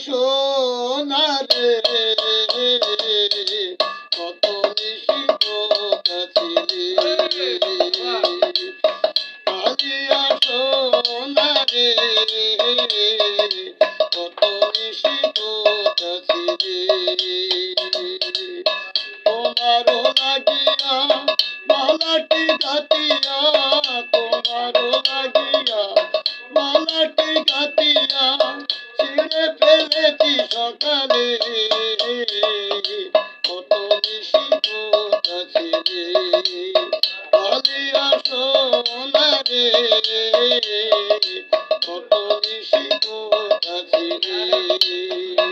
সোনা রে কত নিশিত কাছিলি কালিয়া সোনা রে কত নিশিত কাছিলি তোমারও লাগিয়া সকালে কত নিশি কাছে রে। কালিয়া সোনা রে কত রে।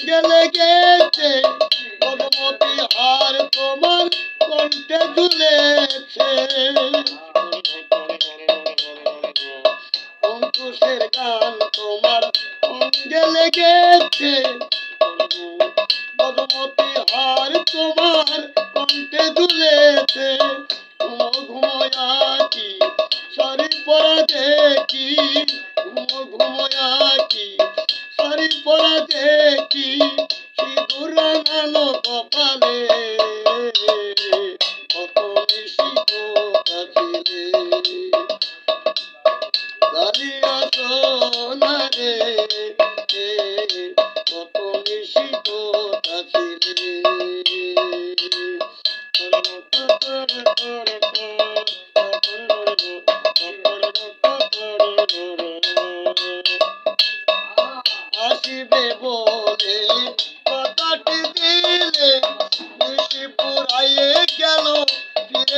অঙ্গে গেছে পদ্মতি হার তোমার কণ্ঠে ঝুলেছে। অঙ্কুশের গান তোমার অঙ্গে লেগেছে। পদ্মতি হার তোমার কণ্ঠে ঝুলেছে। কপালে কত নিশিব থাকিলে। জানিয়া সোনারে কত নিশিব থাকিলে। আসিবে বল